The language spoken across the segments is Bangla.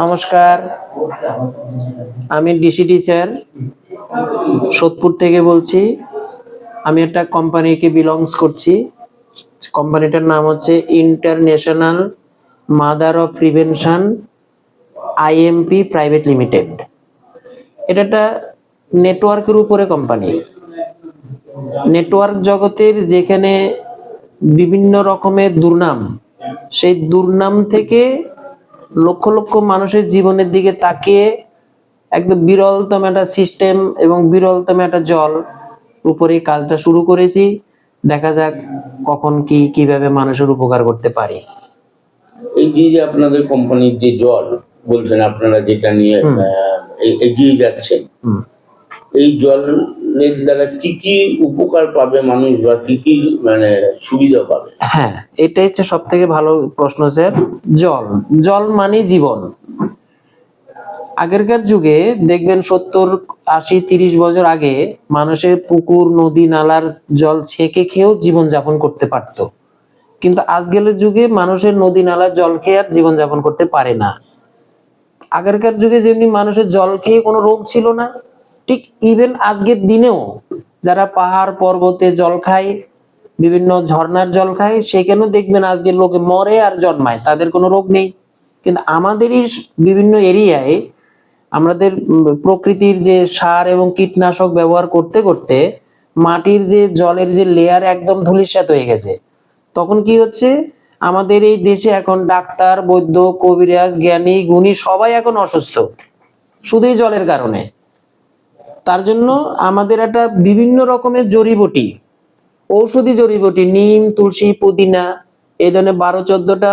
নমস্কার। আমি ডিসিডি স্যার সোদপুর থেকে বলছি। আমি একটা কোম্পানিকে বিলংস করছি। কোম্পানিটার নাম হচ্ছে international mother of prevention IMP private limited এটা একটা নেটওয়ার্কের উপরে কোম্পানি নেটওয়ার্ক জগতের যেখানে বিভিন্ন রকমের দুর্নাম, সেই দুর্নাম থেকে লক্ষ লক্ষ মানুষের জীবনের দিকে তাকিয়ে একদম বিরলতম একটা সিস্টেম এবং বিরলতম একটা জল উপরে কাজটা শুরু করেছি। দেখা যাক কখন কি কীভাবে মানুষের উপকার করতে পারি। এই যে আপনাদের কোম্পানির যে জল বলছেন আপনারা যেটা নিয়ে এগিয়ে যাচ্ছেন। এই জলের দ্বারা কি কি উপকার পাবে মানুষ বা কি কি মানে সুবিধা পাবে? হ্যাঁ এটা হচ্ছে সব থেকে ভালো প্রশ্ন স্যার জল জল মানে জীবন। আগেরকার যুগে দেখবেন সত্তর, আশি, তিরিশ বছর আগে মানুষের পুকুর, নদী, নালার জল ছেঁকে খেয়েও জীবন যাপন করতে পারত। কিন্তু আজকালের যুগে মানুষের নদী, নালার জল খেয়ে আর জীবন যাপন করতে পারে না। আগেরকার যুগে যেমনি মানুষের জল খেয়ে কোনো রোগ ছিল না ঠিক ইভেন আজকের দিনেও যারা পাহাড় পর্বতে জল খায়, বিভিন্ন ঝর্ণার জল খায়, সেখানেও দেখবেন আজকের লোকে মরে আর জন্মায়, তাদের কোনো রোগ নেই। কিন্তু আমাদেরই বিভিন্ন এরিয়ায় আমাদের প্রকৃতির যে সার এবং কীটনাশক ব্যবহার করতে করতে মাটির যে জলের যে লেয়ার একদম ধূলিসাৎ হয়ে গেছে। তখন কি হচ্ছে? আমাদের এই দেশে এখন ডাক্তার, বৈদ্য, কবিরাজ, জ্ঞানী, গুণী সবাই এখন অসুস্থ। শুধুই জলের কারণে। তার জন্য আমাদের একটা বিভিন্ন রকমের জড়িবটি, ঔষধি জড়িবটি, নিম, তুলসী, পুদিনা, এই ধরনের বারো চোদ্দটা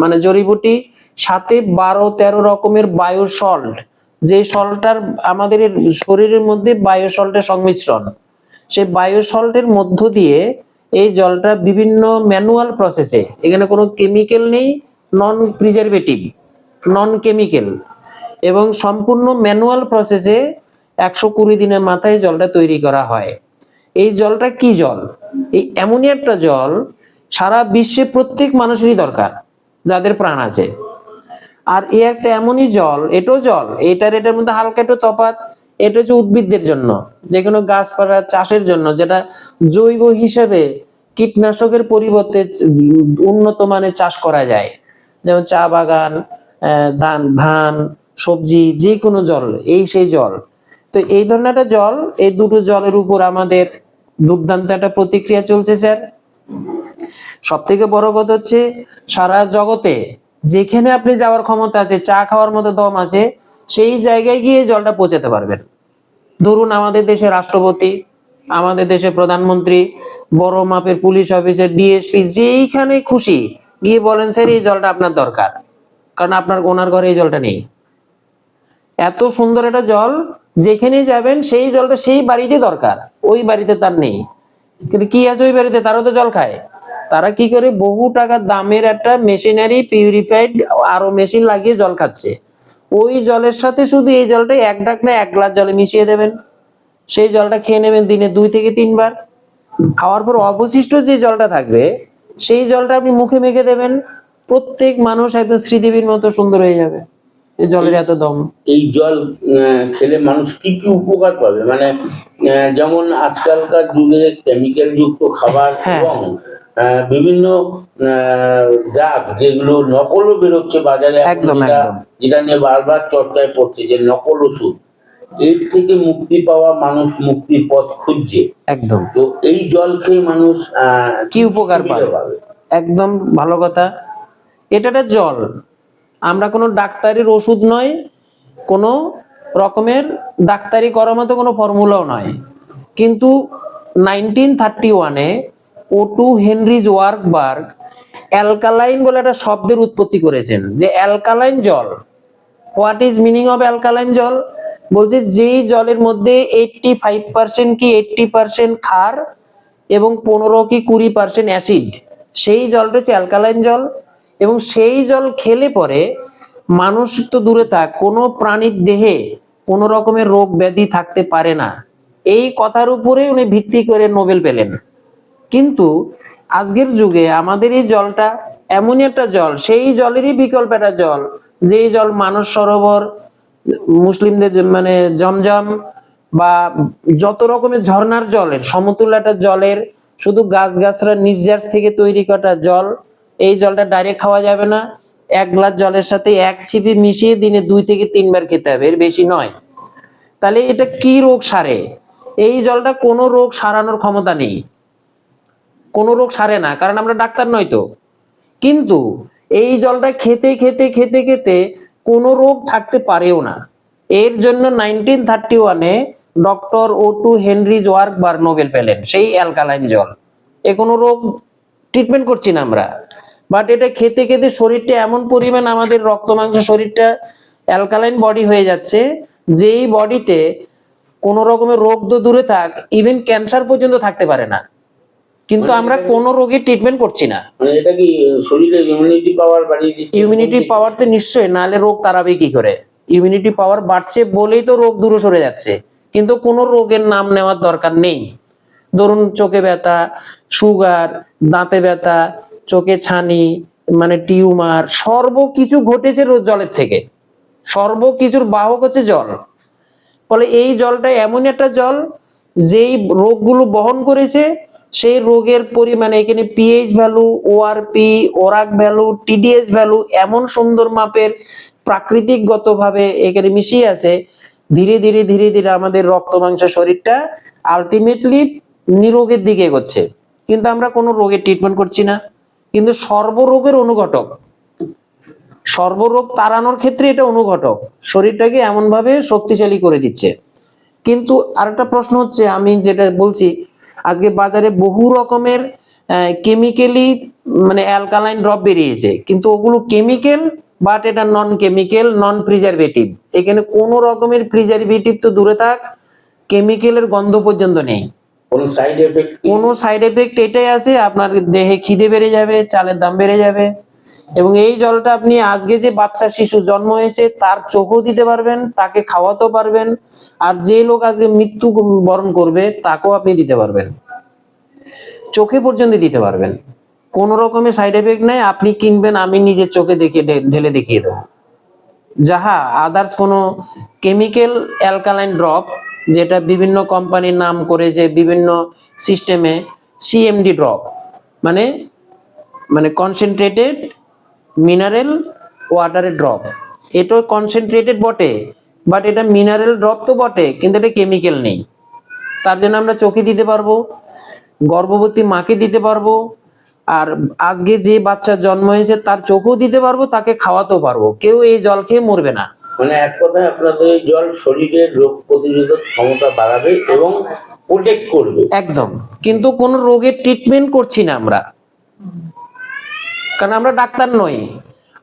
মানে জড়িবুটি, সাথে বারো তেরো রকমের বায়ো সল্ট যে সল্টটার আমাদের শরীরের মধ্যে বায়ো সল্টের সংমিশ্রণ। সেই বায়ো সল্টের মধ্য দিয়ে এই জলটা বিভিন্ন ম্যানুয়াল প্রসেসে, এখানে কোনো কেমিক্যাল নেই, নন প্রিজারভেটিভ, নন কেমিক্যাল, এবং সম্পূর্ণ ম্যানুয়াল প্রসেসে একশো কুড়ি দিনের মাথায় জলটা তৈরি করা হয়। এই জলটা কি জল? এই এমনই একটা জল সারা বিশ্বে প্রত্যেক মানুষেরই দরকার, যাদের প্রাণ আছে। আর এ একটা এমনই জল, এটাও জল, এটার এটার মধ্যে হালকা একটু তফাৎ, এটা হচ্ছে উদ্ভিদদের জন্য যে কোনো গাছপালা চাষের জন্য, যেটা জৈব হিসেবে কীটনাশকের পরিবর্তে উন্নত মানের চাষ করা যায়। যেমন চা বাগান ধান ধান, সবজি যে কোনো জল, এই সেই জল। তো এই ধরনের একটা জল, এই দুটো জলের উপর আমাদের দুর্দান্ত একটা প্রতিক্রিয়া চলছে, স্যার। সব থেকে বড় কথা হচ্ছে, সারা জগতে যেখানে আপনি যাওয়ার ক্ষমতা আছে, চা খাওয়ার মতো দম আছে, সেই জায়গায় গিয়ে জলটা পৌঁছাতে পারবেন। ধরুন আমাদের দেশের রাষ্ট্রপতি, আমাদের দেশের প্রধানমন্ত্রী, বড় মাপের পুলিশ অফিসার, ডিএসপি, যেইখানে খুশি গিয়ে বলেন, স্যার, এই জলটা আপনার দরকার। কারণ আপনার ওনার ঘরে এই জলটা নেই। এত সুন্দর একটা জল যেখানে যাবেন, সেই জলটা সেই বাড়িতে দরকার, ওই বাড়িতে তার নেই। কিন্তু কি আছে ওই বাড়িতে? তারাও তো জল খায়। তারা কি করে? বহু টাকা দামের একটা মেশিনারি, পিউরিফাইড আরও মেশিন লাগিয়ে জল খাচ্ছে। ওই জলের সাথে শুধু এই জলটা এক ডাক না, এক গ্লাস জলে মিশিয়ে দেবেন। সেই জলটা খেয়ে নেবেন দিনে দুই থেকে তিনবার। খাওয়ার পর অবশিষ্ট যে জলটা থাকবে, সেই জলটা আপনি মুখে মেখে দেবেন। প্রত্যেক মানুষ একদম শ্রীদেবীর মতো সুন্দর হয়ে যাবে। এই জলের এত দম। এই জল খেলে মানুষ কি কি উপকার পাবে? মানে যেমন আজকালকার যুগে কেমিক্যাল যুক্ত খাবার হ্যাঁ। এবং বিভিন্ন ড্রাগ যেগুলো নকলও বেরোচ্ছে বাজারে একদম, যেটা- নিয়ে বারবার চর্চায় পড়ছে যে নকল ওষুধ এর থেকে মুক্তি পাওয়া মানুষ মুক্তির পথ খুঁজছে। একদম। তো এই জল খেয়ে মানুষ কি উপকার পাবে? একদম ভালো কথা। এটা জল। আমরা কোনো ডাক্তারির ওষুধ নয়, কোনো রকমের ডাক্তারি করার মতো কোনো ফর্মুলাও নয়। কিন্তু নাইনটিন থার্টি ওয়ানে Otto Heinrich Warburg alkaline বলে একটা শব্দের উৎপত্তি করেছেন, যে অ্যালকালাইন জল what is meaning of alkaline জল? বলছে যেই জলের মধ্যে এইটটি ফাইভ পার্সেন্ট কি এইটটি পার্সেন্ট ক্ষার এবং পনেরো কি কুড়ি পার্সেন্ট অ্যাসিড সেই জলটা হচ্ছে অ্যালকালাইন জল। এবং সেই জল খেলে পরে মানুষ তো দূরে থাক, কোনো প্রাণীর দেহে কোনো রকমের রোগ ব্যাধি থাকতে পারে না। এই কথার উপরে উনি ভিত্তি করে নোবেল পেলেন। কিন্তু আজকের যুগে আমাদের এই জলটা এমনই একটা জল, সেই জলেরই বিকল্প একটা জল, যে জল মানস সরোবর, মুসলিমদের মানে জমজম বা যত রকমের ঝর্ণার জলের, সমতুল্য একটা জলের, শুধু গাছগাছরা নির্যাস থেকে তৈরি করা জল এই জলটা ডাইরেক্ট খাওয়া যাবে না। এক গ্লাস জলের সাথে এক ছিপি মিশিয়ে দিনে দুই থেকে তিনবার খেতে হবে, এর বেশি নয়। তাহলে এটা কি রোগ সারে? এই জলটা কোনো রোগ সারানোর ক্ষমতা নেই। কোনো রোগ সারে না, কারণ আমরা ডাক্তার নই তো। কিন্তু এই জলটা খেতে খেতে খেতে খেতে কোনো রোগ থাকতে পারেও না। এর জন্য নাইনটিন থার্টি ওয়ানে doctor Otto Heinrich Warburg Nobel পেলেন, সেই অ্যালকালাইন জল। এ কোনো রোগ ট্রিটমেন্ট করছি না আমরা। বাট এটা খেতে খেতে শরীরটা এমন পরিমাণ আমাদের রক্ত মাংস শরীরটা অ্যালকালাইন বডি হয়ে যাচ্ছে যেই বডিতে কোনো রকমের রোগ তো দূরে থাক ইভেন ক্যান্সার পর্যন্ত থাকতে পারে না। কিন্তু আমরা কোনো রোগের ট্রিটমেন্ট করছি না। মানে এটা কি শরীরের ইমিউনিটি পাওয়ার বাড়িয়ে দিচ্ছে? ইমিউনিটি পাওয়ার তো নিশ্চয়ই নাহলে রোগ তাড়াবে কি করে? ইমিউনিটি পাওয়ার বাড়ছে বলেই তো রোগ দূরে সরে যাচ্ছে। কিন্তু কোনো রোগের নাম নেওয়ার দরকার নেই। ধরুন চোখে ব্যথা সুগার দাঁতে ব্যথা চোখে ছানি মানে টিউমার, সর্বকিছু ঘটেছে রোজ জলের থেকে। সর্বকিছুর বাহক হচ্ছে জল। ফলে এই জলটা এমন একটা জল যেই রোগগুলো বহন করেছে, সেই রোগের পরিমাণে এখানে পিএইচ ভ্যালু ওআরপি ওরাক ভ্যালু টিডিএস ভ্যালু এমন সুন্দর মাপের প্রাকৃতিকগতভাবে এখানে মিশিয়ে আছে। ধীরে ধীরে ধীরে ধীরে আমাদের রক্ত মাংস শরীরটা আলটিমেটলি নিরোগের দিকে এগোচ্ছে। কিন্তু আমরা কোনো রোগের ট্রিটমেন্ট করছি না। কিন্তু সর্বরোগের অনুঘটক। সর্বরোগ তাড়ানোর ক্ষেত্রে এটা অনুঘটক। শরীরটাকে এমন ভাবে শক্তিশালী করে দিচ্ছে। কিন্তু আরেকটা প্রশ্ন হচ্ছে, আমি যেটা বলছি, আজকে বাজারে বহু রকমের কেমিক্যালি মানে অ্যালকালাইন ড্রপ বেরিয়েছে। কিন্তু ওগুলো কেমিক্যাল বাট এটা নন কেমিক্যাল নন প্রিজারভেটিভ এখানে কোনো রকমের প্রিজারভেটিভ তো দূরে থাক কেমিক্যালের গন্ধ পর্যন্ত নেই। কোন সাইড এফেক্ট কোনো সাইড এফেক্ট এটাই আছে, আপনার দেহে খিদে বেড়ে যাবে, চালের দাম বেড়ে যাবে। এবং এই জলটা আপনি আজকে যে বাচ্চা, শিশু জন্ম হয়েছে, তার চোখও দিতে পারবেন, তাকে খাওয়াতেও পারবেন। আর যে লোক আজকে মৃত্যু বরণ করবে, তাকেও আপনি দিতে পারবেন। চোখে পর্যন্ত দিতে পারবেন। কোন রকমের সাইড এফেক্ট নাই, আপনি কিনবেন, আমি নিজের চোখে দেখিয়ে ঢেলে দেখিয়ে দেবো। যাহা আদার্স কোনো কেমিক্যাল অ্যালকালাইন ড্রপ যেটা বিভিন্ন কোম্পানির নাম করেছে বিভিন্ন সিস্টেমে সিএমডি ড্রপ মানে মানে কনসেন্ট্রেটেড মিনারেল ওয়াটারের ড্রপ এটা কনসেন্ট্রেটেড বটে বাট এটা মিনারেল ড্রপ তো বটে, কিন্তু এটা কেমিক্যাল নেই। তার জন্য আমরা চোখে দিতে পারব, গর্ভবতী মাকে দিতে পারব, আর আজকে যে বাচ্চা জন্ম হয়েছে তার চোখও দিতে পারব, তাকে খাওয়াতেও পারব। কেউ এই জল খেয়ে মরবে না। মানে এক কথায় আপনাদের জল শরীরের রোগ প্রতিরোধক ক্ষমতা বাড়াবে এবং প্রোটেক্ট করবে। একদম। কিন্তু কোন রোগের ট্রিটমেন্ট করছি না আমরা। কারণ আমরা ডাক্তার নই।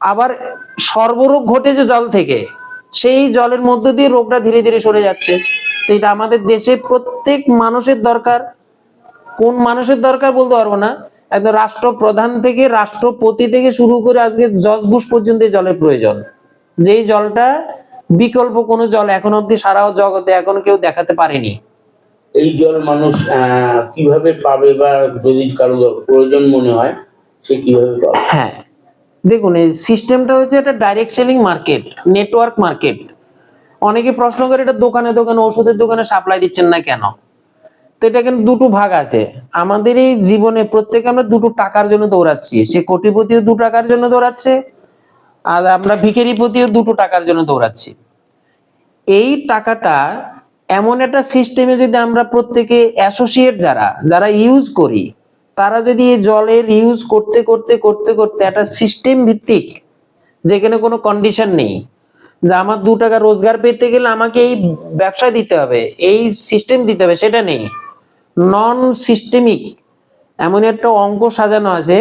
আবার সর্বরোগ ঘটেছে জল থেকে। সেই জলের মধ্য দিয়ে রোগটা ধীরে ধীরে সরে যাচ্ছে। তো এটা আমাদের দেশে প্রত্যেক মানুষের দরকার। কোন মানুষের দরকার বলতে পারব না। একদম রাষ্ট্রপ্রধান থেকে, রাষ্ট্রপতি থেকে শুরু করে আজকে জজ বুশ পর্যন্ত জলের প্রয়োজন। যেই জলটা বিকল্প কোনো জল এখন অব্দি সারা জগতে এখন কেউ দেখাতে পারেনি। এই জল মানুষ কীভাবে পাবে বা যদি কারও প্রয়োজন মনে হয় সে কীভাবে পাবে? হ্যাঁ। দেখুন এই সিস্টেমটা হচ্ছে একটা direct selling market network market অনেকে প্রশ্ন করে এটা দোকানে দোকানে ওষুধের দোকানে সাপ্লাই দিচ্ছেন না কেন? তো এটা কিন্তু দুটো ভাগ আছে। আমাদের এই জীবনে প্রত্যেকে আমরা দুটো টাকার জন্য দৌড়াচ্ছি। সে কোটিপতিও দু টাকার জন্য দৌড়াচ্ছে আর আমরা ভিখারিপতিও দুটো টাকার জন্য দৌড়াচ্ছি। এই টাকাটা এমন একটা সিস্টেমে যদি আমরা প্রত্যেকে অ্যাসোসিয়েট যারা যারা ইউজ করি, তারা যদি এই জলের ইউজ করতে করতে করতে করতে একটা সিস্টেম ভিত্তিক, যেখানে কোনো কন্ডিশন নেই, যে আমার দু টাকা রোজগার পেতে গেলে আমাকে এই ব্যবসা দিতে হবে, এই সিস্টেম দিতে হবে, সেটা নেই। নন সিস্টেমিক এমন একটা অঙ্ক সাজানো আছে,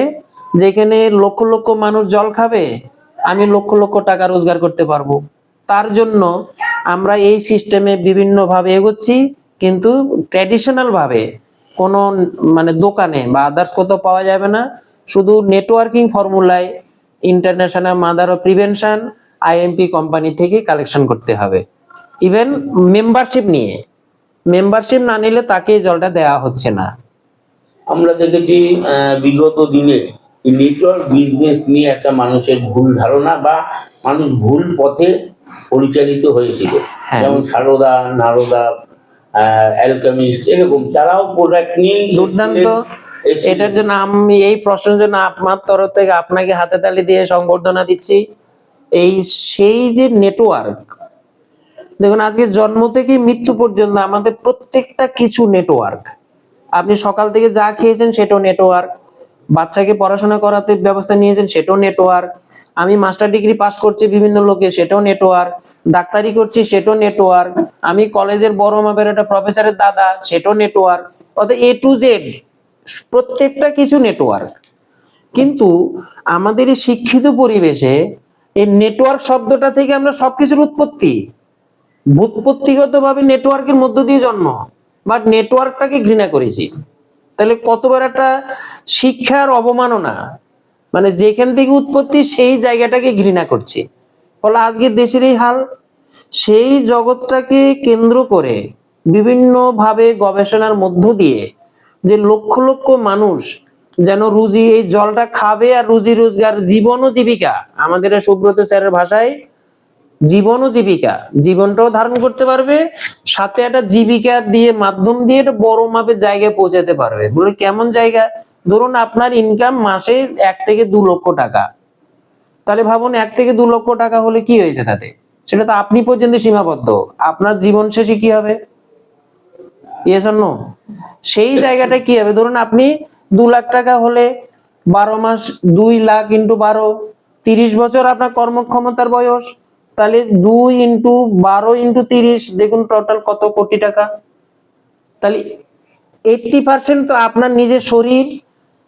যেখানে লক্ষ লক্ষ মানুষ জল খাবে আমি লক্ষ লক্ষ টাকা রোজগার করতে পারব। তার জন্য আমরা এই সিস্টেমে বিভিন্নভাবে এগোচ্ছি, কিন্তু ট্র্যাডিশনাল ভাবে কোনো মানে দোকানে বা আদার্স কোথাও পাওয়া যাবে না। শুধু networking ফর্মুলায় international mother of prevention IMP company থেকে কালেকশন করতে হবে। ইভেন মেম্বারশিপ নিয়ে। মেম্বারশিপ না নিলে তাকে জলটা দেওয়া হচ্ছে না। আমরা দেখেছি বিগত দিনে নেটওয়ার্ক বিজনেস নিয়ে একটা মানুষের ভুল ধারণা বা মানুষ ভুল পথে পরিচালিত হয়েছিল। হ্যাঁ। যেমন সারদা নারদা অ্যালকামিস্ট এরকম তারাও প্রোডাক্ট নিয়ে দুর্দান্ত। এটার জন্য আমি এই প্রশ্নের জন্য আপনার তরফ থেকে আপনাকে হাতে তালি দিয়ে সংবর্ধনা দিচ্ছি। এই সেই যে নেটওয়ার্ক দেখুন আজকে জন্ম থেকে মৃত্যু পর্যন্ত আমাদের প্রত্যেকটা কিছু নেটওয়ার্ক আপনি সকাল থেকে যা খেয়েছেন সেটাও নেটওয়ার্ক বাচ্চাকে পড়াশোনা করাতে ব্যবস্থা নিয়েছেন, সেটাও নেটওয়ার্ক আমি মাস্টার ডিগ্রি পাস করছি বিভিন্ন লোকে, সেটাও নেটওয়ার্ক ডাক্তারি করছি, সেটাও নেটওয়ার্ক আমি কলেজের বড় মাপের একটা প্রফেসরের দাদা, সেটাও নেটওয়ার্ক অর্থাৎ এ টু জেড প্রত্যেকটা কিছু নেটওয়ার্ক কিন্তু আমাদের এই শিক্ষিত পরিবেশে এই নেটওয়ার্ক শব্দটা থেকে আমরা সবকিছুর উৎপত্তি। ভূতপত্তিগত ভাবে নেটওয়ার্কের মধ্য দিয়ে জন্ম। বাট নেটওয়ার্কটাকে ঘৃণা করেছি। তাহলে কতবার একটা শিক্ষার অবমাননা মানে যেখান থেকে উৎপত্তি সেই জায়গাটাকে ঘৃণা করছি। ফলে আজকে দেশের এই হাল, সেই জগৎটাকে কেন্দ্র করে বিভিন্ন ভাবে গবেষণার মধ্য দিয়ে যে লক্ষ লক্ষ মানুষ যেন রুজি এই জলটা খাবে আর রুজি রোজগার জীবন ও জীবিকা, আমাদের সুব্রত স্যারের ভাষায় জীবন ও জীবিকা। জীবনটাও ধারণ করতে পারবে, সাথে একটা জীবিকা দিয়ে মাধ্যম দিয়ে একটা বড় মাপের জায়গায় পৌঁছাতে পারবে। বলে কেমন জায়গা? ধরুন আপনার ইনকাম মাসে এক থেকে দু লক্ষ টাকা। তাহলে ভাবুন, এক থেকে দু লক্ষ টাকা হলে কি হয়েছে তাতে? সেটা তো আপনি পর্যন্ত সীমাবদ্ধ। আপনার জীবন শেষে কি হবে? নো সেই জায়গাটা কি হবে? ধরুন আপনি দু লাখ টাকা হলে বারো মাস দুই লাখ ইন্টু বারো, তিরিশ বছর আপনার কর্মক্ষমতার বয়স। তাহলে দুই ইন্টু বারো ইন্টু তিরিশ, দেখুন টোটাল কত কোটি টাকা। তাহলে এইটটি পার্সেন্ট তো আপনার নিজের শরীর,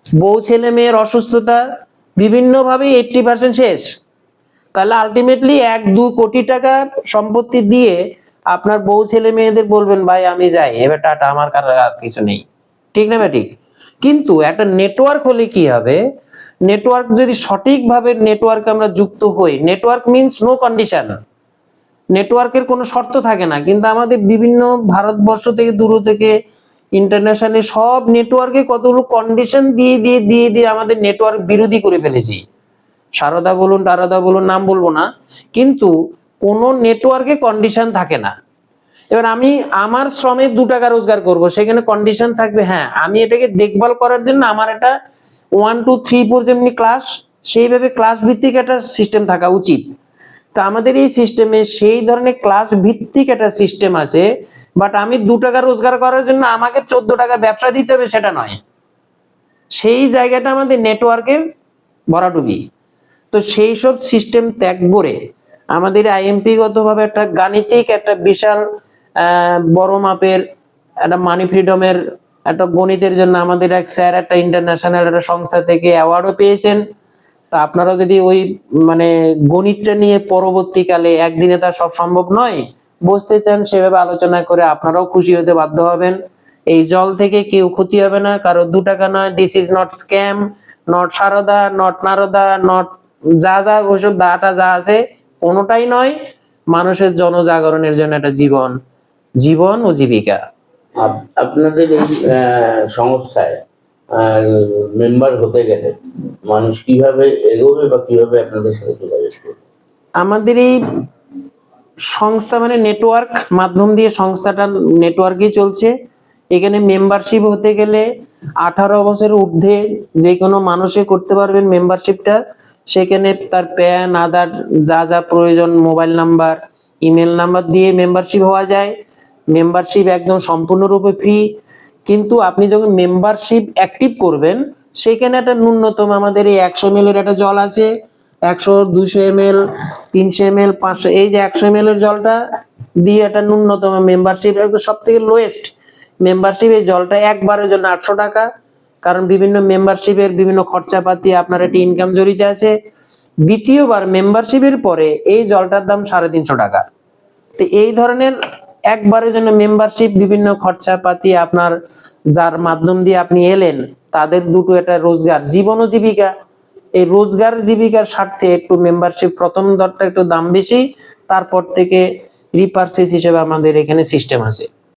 বউ, ছেলে, মেয়ের অসুস্থতা, বিভিন্নভাবে এইটটি পার্সেন্ট শেষ। তাহলে আলটিমেটলি এক দু কোটি টাকা সম্পত্তি দিয়ে আপনার বউ, ছেলে, মেয়েদের বলবেন, ভাই, আমি যাই, এবার টাটা, আমার কারও কিছু নেই। ঠিক না ঠিক কিন্তু একটা নেটওয়ার্ক হলে কি হবে? নেটওয়ার্ক যদি সঠিকভাবে নেটওয়ার্ক আমরা যুক্ত হই নেটওয়ার্ক মিন্স নো কন্ডিশন নেটওয়ার্কের কোনো শর্ত থাকে না, কিন্তু আমাদের বিভিন্ন ভারতবর্ষ থেকে, দূর থেকে ইন্টারন্যাশনালি সব নেটওয়ার্কে কতগুলো কন্ডিশন দিয়ে দিয়ে দিয়ে দিয়ে আমাদের নেটওয়ার্ক বিরোধী করে ফেলেছি। সারদা বলুন, টারদা বলুন, নাম বলব না, কিন্তু কোনো নেটওয়ার্কে কন্ডিশন থাকে না। এবার আমি আমার শ্রমে দু টাকা রোজগার করব, সেখানে কন্ডিশন থাকবে হ্যাঁ আমি এটাকে দেখভাল করার জন্য আমার একটা ওয়ান টু থ্রি ফোর যেমনি ক্লাস সেইভাবে ক্লাস ভিত্তিক একটা সিস্টেম থাকা উচিত। তো আমাদের এই সিস্টেমে সেই ধরনের ক্লাস ভিত্তিক একটা সিস্টেম আছে বাট আমি দু টাকা রোজগার করার জন্য আমাকে চোদ্দ টাকা ব্যবসা দিতে হবে সেটা নয়। সেই জায়গাটা আমাদের নেটওয়ার্কের ভরাডুবি। তো সেই সব সিস্টেম ত্যাগ করে আমাদের আইএমপি গতভাবে একটা গাণিতিক একটা বিশাল বড় মাপের একটা মানি ফ্রিডমের একটা গণিতের জন্য আমাদের এক স্যার, একটা ইন্টারন্যাশনাল একটা সংস্থা থেকে অ্যাওয়ার্ডও পেয়েছেন। তা আপনারা যদি ওই মানে গণিতটা নিয়ে পরবর্তীকালে একদিনে তা সব সম্ভব নয় বসতে চান, সেভাবে আলোচনা করে আপনারাও খুশি হতে বাধ্য হবেন। এই জল থেকে কেউ ক্ষতি হবে না, কারও দু টাকা নয় this is not scam not Sarada not Narada not যা যা ওষুধ দাটা যা আছে, কোনোটাই নয়, মানুষের জনজাগরণের জন্য একটা জীবন। জীবন ও জীবিকা। আপনাদের এই সংস্থায় মেম্বার হতে গেলে মানুষ কীভাবে এগোবে বা কীভাবে আপনাদের সাথে যোগাযোগ করবে? আমাদের এই সংস্থা মানে নেটওয়ার্ক মাধ্যম দিয়ে সংস্থাটা নেটওয়ার্কই চলছে। এখানে মেম্বারশিপ হতে গেলে আঠারো বছরের ঊর্ধ্বে যে কোনো মানুষে করতে পারবেন মেম্বারশিপটা সেখানে তার প্যান আধার, যা যা প্রয়োজন মোবাইল নাম্বার ইমেল নাম্বার দিয়ে মেম্বারশিপ হওয়া যায়। মেম্বারশিপ একদম সম্পূর্ণরূপে ফ্রি কিন্তু আপনি যখন মেম্বারশিপ অ্যাক্টিভ করবেন, সেখানে একটা ন্যূনতম আমাদের এই একশো এর একটা জল আছে। একশো দুশো এম এল তিনশো এম এল পাঁচশো, এই যে একশো এম এর জলটা দিয়ে একটা ন্যূনতম মেম্বারশিপ সব থেকে লোয়েস্ট মেম্বারশিপ এই জলটা একবারের জন্য আটশো টাকা। কারণ বিভিন্ন মেম্বারশিপের বিভিন্ন খরচাপাতি আপনার একটি ইনকাম জড়িত আছে। দ্বিতীয়বার মেম্বারশিপের পরে এই জলটার দাম সাড়ে তিনশো টাকা। তো এই ধরনের একবারের জন্য মেম্বারশিপ বিভিন্ন খরচাপাতি আপনার, যার মাধ্যম দিয়ে আপনি এলেন, তাদের দুটো এটা রোজগার, জীবন জীবিকা। এই রোজগার, জীবিকার স্বার্থে একটু মেম্বারশিপ প্রথম দরটা একটু দাম বেশি, তারপর থেকে রিপার্সেস হিসেবে আমাদের এখানে সিস্টেম আছে।